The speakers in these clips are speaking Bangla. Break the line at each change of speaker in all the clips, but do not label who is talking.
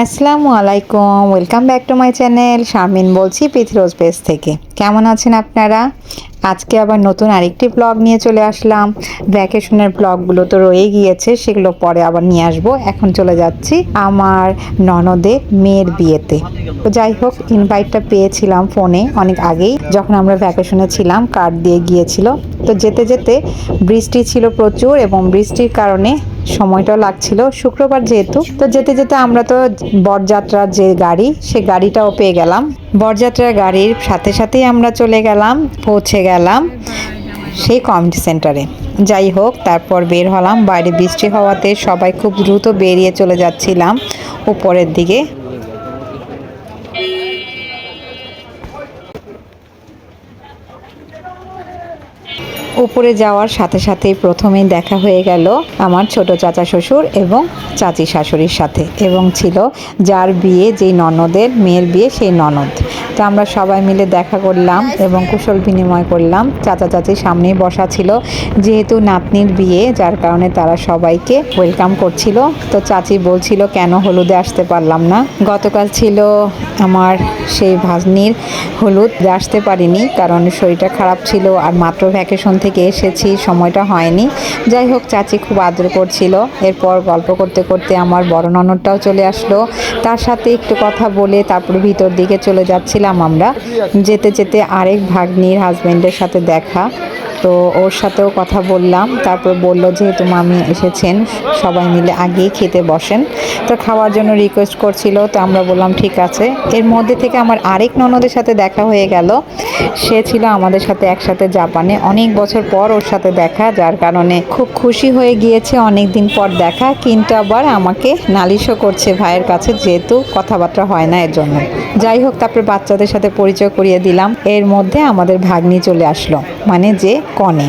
আসসালামু আলাইকুম welcome back to my channel Sharmin বলছি পিথরোজ পেজ থেকে। কেমন আছেন আপনারা? আজকে আবার নতুন আরেকটি ব্লগ নিয়ে চলে আসলাম। ভ্যাকেশনের ব্লগগুলো তো রয়ে গিয়েছে, সেগুলো পরে আবার নিয়ে আসব। এখন চলে যাচ্ছি আমার ননদের মেয়ের বিয়েতে। তো যাই হোক ইনভাইটটা পেয়েছিলাম ফোনে অনেক আগেই। যখন আমরা ভ্যাকেশনে ছিলাম কার্ড দিয়ে গিয়েছিল। তো যেতে যেতে বৃষ্টি ছিল প্রচুর এবং বৃষ্টির কারণে সময়টাও লাগছিল। শুক্রবার যেহেতু, তো যেতে যেতে আমরা তো বরযাত্রার যে গাড়ি, সে গাড়িটাও পেয়ে গেলাম। বরযাত্রার গাড়ির সাথে সাথেই আমরা চলে গেলাম, পৌঁছে গেলাম সেই কমিউনিটি সেন্টারে। যাই হোক, তারপর বের হলাম। বাইরে বৃষ্টি হওয়াতে সবাই খুব দ্রুত বেরিয়ে চলে যাচ্ছিলাম উপরের দিকে। উপরে যাওয়ার সাথে সাথে প্রথমেই দেখা হয়ে গেল আমার ছোট চাচা শ্বশুর এবং চাচি শাশুড়ির সাথে এবং ছিল যার বিয়ে যেই ননদের, মেয়ের বিয়ে সেই ননদ। তো আমরা সবাই মিলে দেখা করলাম এবং কুশল বিনিময় করলাম। চাচা চাচির সামনেই বসা ছিল। যেহেতু নাতনির বিয়ে, যার কারণে তারা সবাইকে ওয়েলকাম করছিল। তো চাচি বলছিল, কেন হলুদে আসতে পারলাম না? গতকাল ছিল আমার সেই ভাজনির হলুদ। আসতে পারিনি, কারণ শরীরটা খারাপ ছিল আর মাত্র ভ্যাকেশন থেকে এসেছি, সময়টা হয়নি। যাই হোক, চাচি খুব আদর করছিল। এরপর গল্প করতে করতে আমার বড় ননদটাও চলে আসলো। তার সাথে একটু কথা বলে তারপরে ভিতর দিকে চলে যাচ্ছিলাম আমরা। যেতে যেতে আরেক ভাগ্নির হাজব্যান্ডের সাথে দেখা। তো ওর সাথেও কথা বললাম। তারপর বলল যেহেতু মামি এসেছেন, সবাই মিলে আগেই খেতে বসেন। তো খাওয়ার জন্য রিকোয়েস্ট করছিল, তো আমরা বললাম, ঠিক আছে। এর মধ্যে থেকে আমার আরেক ননদের সাথে দেখা হয়ে গেল। সে ছিল আমাদের সাথে একসাথে জাপানে। অনেক বছর পর ওর সাথে দেখা, যার কারণে খুব খুশি হয়ে গিয়েছে অনেক দিন পর দেখা। কিন্তু আবার আমাকে নালিশও করছে ভাইয়ের কাছে, যেহেতু কথাবার্তা হয় না এর জন্য যাই হোক, তারপরে বাচ্চাদের সাথে পরিচয় করিয়ে দিলাম। এর মধ্যে আমাদের ভাগ্নি চলে আসলো। মানে যে কনে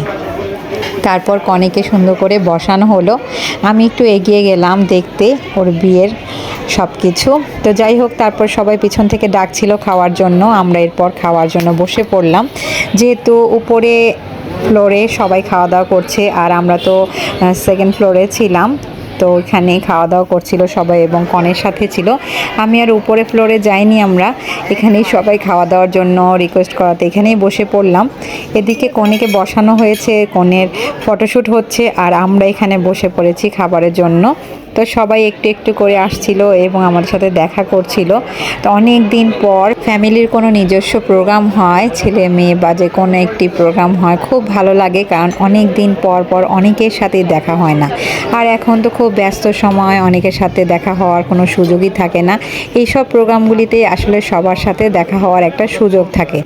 তারপর কনেকে সুন্দর করে বসানো হলো। আমি একটু এগিয়ে গেলাম দেখতে ওর বিয়ের সব কিছু তো যাই হোক, তারপর সবাই পিছন থেকে ডাকছিল খাওয়ার জন্য। আমরা এরপর খাওয়ার জন্য বসে পড়লাম। যেহেতু উপরে ফ্লোরে সবাই খাওয়া দাওয়া করছে আর আমরা তো সেকেন্ড ফ্লোরে ছিলাম। তো ওইখানে খাওয়া দাওয়া করছিল সবাই এবং কনের সাথে ছিল। আমি আর উপরে ফ্লোরে যাইনি আমরা। এখানেই সবাই খাওয়া দাওয়ার জন্য রিকোয়েস্ট করাতে এখানেই বসে পড়লাম। এদিকে কনেকে বসানো হয়েছে, কনের ফটোশ্যুট হচ্ছে আর আমরা এখানে বসে পড়েছি খাবারের জন্য। তো সবাই একটু একটু করে আসছিল এবং আমাদের সাথে দেখা করছিল। তো অনেক দিন পর ফ্যামিলির কোনো নিজস্ব প্রোগ্রাম হয়, ছেলে মেয়ে বা যে কোনো একটি প্রোগ্রাম হয়, খুব ভালো লাগে কারণ অনেক দিন পর পর অনেকের সাথে দেখা হয় না। আর এখন তো খুব ব্যস্ত সময়, অনেকের সাথে দেখা হওয়ার কোনো সুযোগই থাকে না। এইসব প্রোগ্রামগুলিতে আসলে সবার সাথে দেখা হওয়ার একটা সুযোগ থাকে।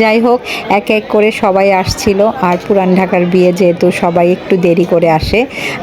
যাই হোক, এক এক করে সবাই আসছিল, আর পুরান ঢাকার বিয়ে যেহেতু সবাই একটু দেরি করে আসে,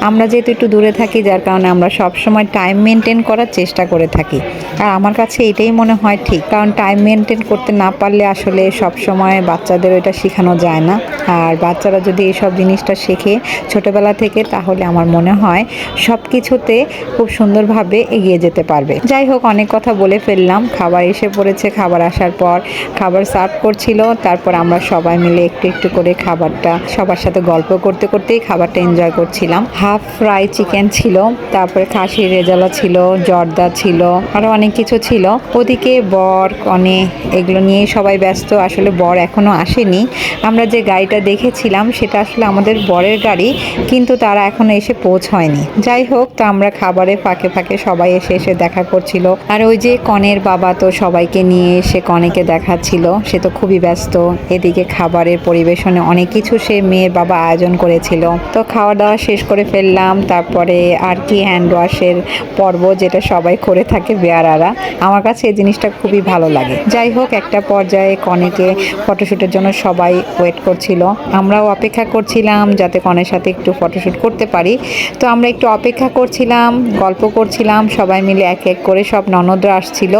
আমরা যেহেতু একটু দূরে থাকি, যার কারণে আমরা সব সময় টাইম মেনটেন করার চেষ্টা করে থাকি। আর আমার কাছে এটাই মনে হয় ঠিক, কারণ টাইম মেনটেন করতে না পারলে আসলে সব সময় বাচ্চাদের ওইটা শেখানো যায় না। আর বাচ্চারা যদি এইসব জিনিসটা শেখে ছোটবেলা থেকে, তাহলে আমার মনে হয় সব কিছুতে খুব সুন্দরভাবে এগিয়ে যেতে পারবে। যাই হোক, অনেক কথা বলে ফেললাম। খাবার এসে পড়েছে, খাবার আসার পর খাবার সার্ভ করছিল। তারপর আমরা সবাই মিলে একটু একটু করে খাবারটা, সবার সাথে গল্প করতে করতেই খাবারটা এনজয় করছিলাম। হাফ ফ্রাই চিকেন ছিল, তারপরে খাসির রেজালা ছিল, জর্দা ছিল আরও অনেক কিছু ছিল। ওদিকে বর, কনে, এগুলো নিয়ে সবাই ব্যস্ত। আসলে বর এখনও আসেনি। আমরা যে গাড়িটা দেখেছিলাম, সেটা আসলে আমাদের বরের গাড়ি, কিন্তু তারা এখনও এসে পৌঁছয়নি। যাই হোক, তো আমরা খাবারে ফাঁকে ফাঁকে সবাই এসে এসে দেখা করছিল। আর ওই যে কনের বাবা তো সবাইকে নিয়ে এসে কনেকে দেখাচ্ছিল। সে তো খুবই ব্যস্ত। এদিকে খাবারের পরিবেশনে অনেক কিছু সে মেয়ের বাবা আয়োজন করেছিল। তো খাওয়া দাওয়া শেষ করে ফেললাম। তারপরে আর কি হ্যান্ড ওয়াশের পর্ব যেটা সবাই করে থাকে বেয়ারারা। আমার কাছে এই জিনিসটা খুবই ভালো লাগে। যাই হোক, একটা পর্যায়ে কনেকে ফটোশ্যুটের জন্য সবাই ওয়েট করছিল। আমরাও অপেক্ষা করছিলাম যাতে কনের সাথে একটু ফটোশ্যুট করতে পারি। তো আমরা একটু অপেক্ষা করছিলাম, গল্প করছিলাম, সবাই মিলে এক এক করে সব ননদরা আসছিল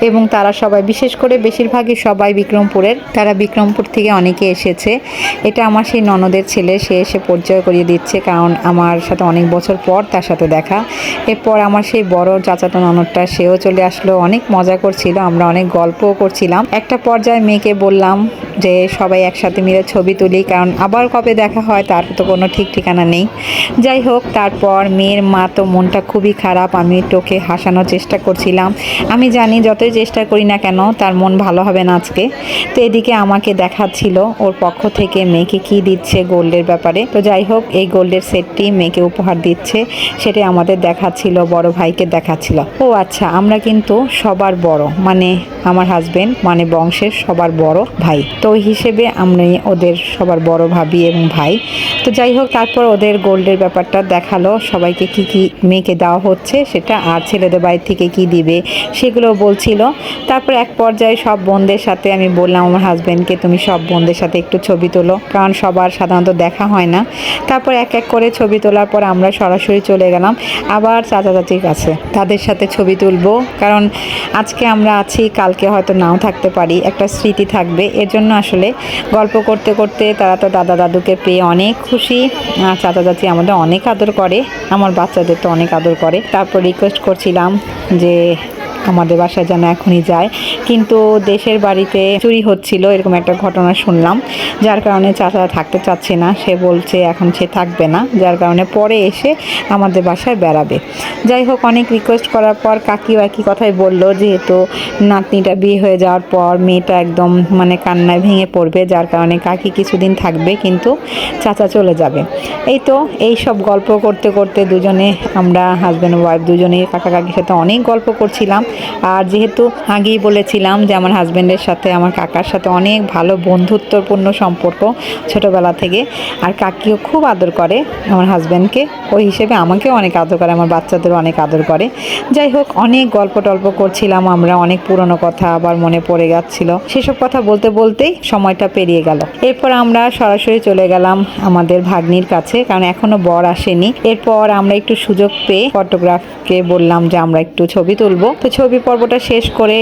এবং তারা সবাই, বিশেষ করে বেশিরভাগই সবাই বিক্রমপুরের, তারা বিক্রমপুর থেকে অনেকে এসেছে। এটা আমার সেই ননদের ছেলে, সে এসে পরিচয় করিয়ে দিচ্ছে কারণ আমার সাথে অনেক বছর পর তার সাথে দেখা। এরপর আমার সেই বড় চাচাতো ননদটা, সেও চলে আসলো, অনেক মজা করছিল, আমরা অনেক গল্পও করছিলাম। একটা পর্যায়ে মেয়েকে বললাম যে সবাই একসাথে মিলে ছবি তুলি, কারণ আবার কবে দেখা হয় তার তো কোনো ঠিক ঠিকানা নেই। যাই হোক, তারপর মেয়ের মা তো মনটা খুবই খারাপ, আমি তোকে হাসানোর চেষ্টা করছিলাম। আমি জানি যতই চেষ্টা করি না কেন, তার মন ভালো হবে না আজকে। তো এদিকে আমাকে দেখাচ্ছিল ওর পক্ষ থেকে মেয়েকে কি দিচ্ছে গোল্ডের ব্যাপারে। তো যাই হোক, এই গোল্ডের সেটটি মেয়েকে উপহার দিচ্ছে, সেটাই আমাদের দেখাচ্ছিল, বড় ভাইকে দেখাচ্ছিল। ও আচ্ছা আমরা কিন্তু সবার বড় মানে আমার হাজবেন্ড মানে বংশের সবার বড় ভাই। তো হিসেবে আমি ওদের সবার বড় ভাবি এবং ভাই। তো যাই হোক, তারপর ওদের গোল্ডের ব্যাপারটা দেখাল। সবাইকে কি কি মেয়েকে দেওয়া হচ্ছে, সেটা আর ছেলেদের বাড়ি থেকে কি দিবে সেগুলো বলছিল। তারপর এক পর্যায়ে সব বোনদের সাথে আমি বললাম, আমার হাজব্যান্ডকে তুমি সব বোনদের সাথে একটু ছবি তোলো। কারণ সবার সাধারণত দেখা হয় না। তারপর এক এক করে ছবি তোলার পর আমরা সরাসরি চলে গেলাম। আবার চাচা চাচির কাছে তাদের সাথে ছবি তুলবো। কারণ আজকে আমরা আছি, কালকে হয়তো নাও থাকতে পারি, একটা স্মৃতি থাকবে। এর জন্য আসলে গল্প করতে করতে তারা তো দাদা দাদুকে পেয়ে অনেক খুশি। আর চাচা চাচি আমাদের অনেক আদর করে, আমার বাচ্চাদের তো অনেক আদর করে। তারপর রিকোয়েস্ট করছিলাম যে আমাদের বাসায় যেন এখনই যায়। কিন্তু দেশের বাড়িতে চুরি হচ্ছিল, এরকম একটা ঘটনা শুনলাম। যার কারণে চাচা থাকতে চাচ্ছে না, সে বলছে এখন সে থাকবে না, যার কারণে পরে এসে আমাদের বাসায় বেড়াবে। যাই হোক, অনেক রিকোয়েস্ট করার পর কাকিও একই কথাই বলল, যেহেতু নাতনিটা বিয়ে হয়ে যাওয়ার পর মেয়েটা একদম মানে কান্নায় ভেঙে পড়বে, যার কারণে কাকি কিছুদিন থাকবে, কিন্তু চাচা চলে যাবে। এই তো, এই সব গল্প করতে করতে দুজনে, আমরা হাজব্যান্ড ওয়াইফ দুজনেই কাকা কাকির সাথে অনেক গল্প করছিলাম। আর যেহেতু আগেই বলেছিলাম যে আমার হাজব্যান্ডের সাথে, আমার কাকার সাথে অনেক ভালো বন্ধুত্বপূর্ণ সম্পর্ক ছোটোবেলা থেকে। আর কাকিও খুব আদর করে, আমার হাজব্যান্ডকে ওই হিসেবে আমাকেও অনেক আদর করে, আমার বাচ্চাদেরও অনেক আদর করে। যাই হোক, অনেক গল্প টল্প করছিলাম, আমরা অনেক পুরনো কথা আবার মনে পড়ে যাচ্ছিল। সেসব কথা বলতে বলতেই সময়টা পেরিয়ে গেল। এরপর আমরা সরাসরি চলে গেলাম আমাদের ভাগ্নির কাছে। কারণ এখনও বর আসেনি। এরপর আমরা একটু সুযোগ পেয়ে ফটোগ্রাফকে বললাম যে আমরা একটু ছবি তুলবো। তো ছবি পর্বটা শেষ করে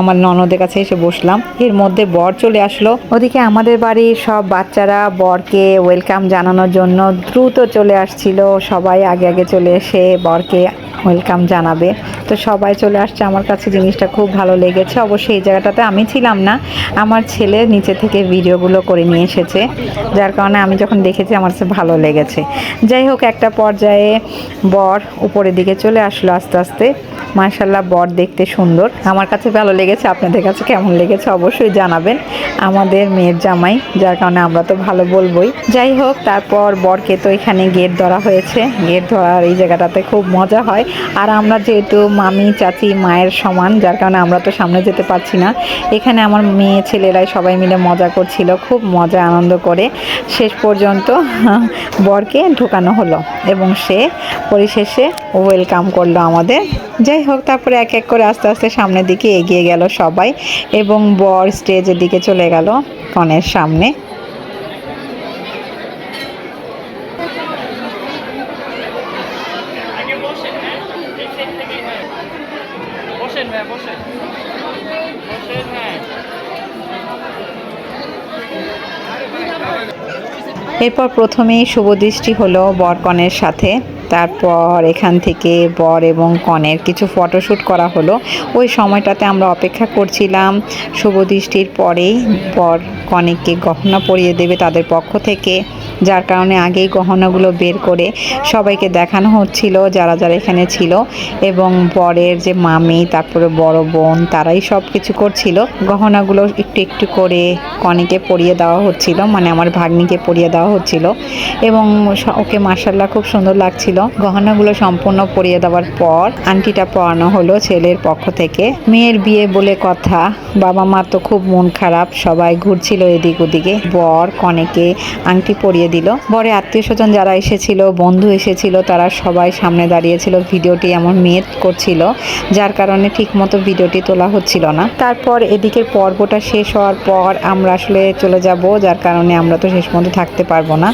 আমার ননদের কাছে এসে বসলাম। এর মধ্যে বর চলে আসলো। ওদিকে আমাদের বাড়ির সব বাচ্চারা বরকে ওয়েলকাম জানানোর জন্য দ্রুত চলে আসছিল। সবাই আগে আগে চলে এসে বরকে ওয়েলকাম জানাবে। তো সবাই চলে আসছে। আমার কাছে জিনিসটা খুব ভালো লেগেছে। অবশ্যই এই জায়গাটাতে আমি ছিলাম না। আমার ছেলে নিচে থেকে ভিডিওগুলো করে নিয়ে এসেছে। যার কারণে আমি যখন দেখেছি আমার কাছে ভালো লেগেছে। যাই হোক, একটা পর্যায়ে বর উপরের দিকে চলে আসলো আস্তে আস্তে। মার্শাল্লাহ বর দেখতে সুন্দর। আমার কাছে ভালো লেগেছে, আপনাদের কাছে কেমন লেগেছে অবশ্যই জানাবেন। আমাদের মেয়ের জামাই, যার কারণে আমরা তো ভালো বলবোই। যাই হোক, তারপর বরকে তো এখানে গেট ধরা হয়েছে। গেট ধরার এই জায়গাটাতে খুব মজা হয়। আর আমরা যেহেতু মামি, চাচি, মায়ের সমান, যার কারণে আমরা তো সামনে যেতে পারছি না। এখানে আমার মেয়ে ছেলেরাই সবাই মিলে মজা করছিল, খুব মজা, আনন্দ করে। শেষ পর্যন্ত বরকে ঢুকানো হলো এবং সে পরিশেষে ওয়েলকাম করল আমাদের। যাই হোক, তারপরে এক এক করে আস্তে আস্তে সামনের দিকে এগিয়ে গেল সবাই এবং বর স্টেজের দিকে চলে গেল কনের সামনে
আগে বসেন হ্যাঁ এই সাইড থেকে হ্যাঁ বসেন হ্যাঁ বসেন বসেন হ্যাঁ
এরপর প্রথমেই শুভদৃষ্টি হলো বরকনের সাথে। তারপর এখান থেকে বর এবং কনের কিছু ফটোশ্যুট করা হলো। ওই সময়টাতে আমরা অপেক্ষা করছিলাম। শুভদৃষ্টির পরেই বর কনেকে গহনা পরিয়ে দেবে তাদের পক্ষ থেকে। যার কারণে আগেই গহনাগুলো বের করে সবাইকে দেখানো হচ্ছিল, যারা যারা এখানে ছিল। এবং বরের যে মামি, তারপরে বড় বোন, তারাই সব কিছু করছিল। গহনাগুলো একটু একটু করে কনেকে পরিয়ে দেওয়া হচ্ছিল মানে আমার ভাগ্নিকে পরিয়ে দেওয়া হচ্ছিল। এবং ওকে মার্শাল্লাহ খুব সুন্দর লাগছিল। গহনাগুলো সম্পূর্ণ পরিয়ে দেওয়ার পর আংটিটা পরানো হলো ছেলের পক্ষ থেকে। মেয়ের বিয়ে বলে কথা। বাবা মা তো খুব মন খারাপ, সবাই ঘুরছিল এদিক ওদিকে। বর কনেকে আংটি পরিয়ে দিল। বরে আত্মীয় স্বজন যারা এসেছিল, বন্ধু এসেছিল, তারা সবাই সামনে দাঁড়িয়েছিল। ভিডিওটি এমন মেদ করছিল, যার কারণে ঠিকমতো ভিডিওটি তোলা হচ্ছিল না। তারপর এদিকের পর্বটা শেষ হওয়ার পর আমরা আসলে চলে যাব, যার কারণে আমরা তো শেষ পর্যন্ত থাকতে পারব না।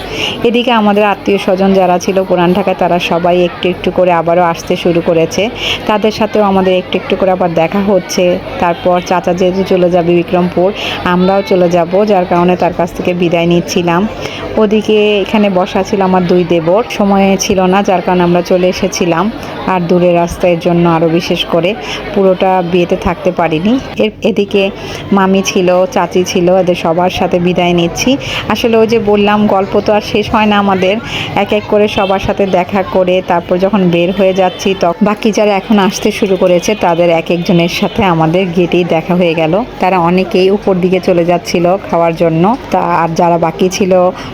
এদিকে আমাদের আত্মীয় স্বজন যারা ছিল, পুরান ঢাকায় তারা তারা সবাই একটু একটু করে আবারও আসতে শুরু করেছে। তাদের সাথেও আমাদের একটু একটু করে আবার দেখা হচ্ছে। তারপর চাচা যেহেতু চলে যাবে বিক্রমপুর, আমরাও চলে যাব, যার কারণে তার কাছ থেকে বিদায় নিচ্ছিলাম। ওদিকে এখানে বসা ছিল আমার দুই দেবর। সময় ছিল না, যার কারণে আমরা চলে এসেছিলাম। আর দূরের রাস্তার জন্য আরও বিশেষ করে। পুরোটা বিয়েতে থাকতে পারিনি। এর এদিকে মামি ছিল, চাচি ছিল, এদের সবার সাথে বিদায় নিচ্ছি। আসলে ওই যে বললাম, গল্প তো আর শেষ হয় না আমাদের। এক এক করে সবার সাথে দেখা করে তারপর যখন বের হয়ে যাচ্ছি তখন বাকি যারা এখন আসতে শুরু করেছে, তাদের এক একজনের সাথে আমাদের গেটেই দেখা হয়ে গেল। তারা অনেকেই উপর দিকে চলে যাচ্ছিল খাওয়ার জন্য। তা আর যারা বাকি ছিল,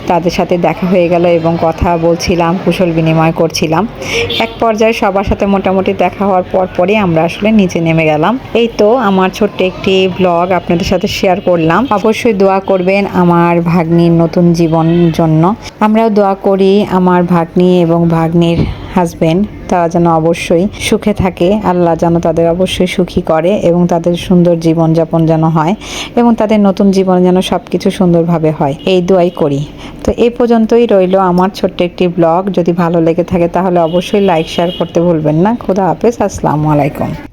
তাদের সাথে দেখা হয়ে গেল এবং কথা বলছিলাম, কুশল বিনিময় করছিলাম। এক পর্যায়ে সবার সাথে মোটামুটি দেখা হওয়ার পর পরই আমরা আসলে নিচে নেমে গেলাম। এই তো আমার ছোট্ট একটি ব্লগ আপনাদের সাথে শেয়ার করলাম। অবশ্যই দোয়া করবেন আমার ভাগ্নির নতুন জীবন জন্য। আমরাও দোয়া করি আমার ভাগ্নি এবং ভাগ্নির হাজবেন্ড তারা যেন অবশ্যই সুখে থাকে। আল্লাহ যেন তাদের অবশ্যই সুখী করে এবং তাদের সুন্দর জীবনযাপন যেন হয় এবং তাদের নতুন জীবন যেন সব কিছু সুন্দরভাবে হয়। এই দোয়াই করি। তো এ পর্যন্তই রইল আমার ছোট্ট একটি ব্লগ যদি ভালো লেগে থাকে তাহলে অবশ্যই লাইক শেয়ার করতে ভুলবেন না। খুদা হাফেজ। আসসালামু আলাইকুম।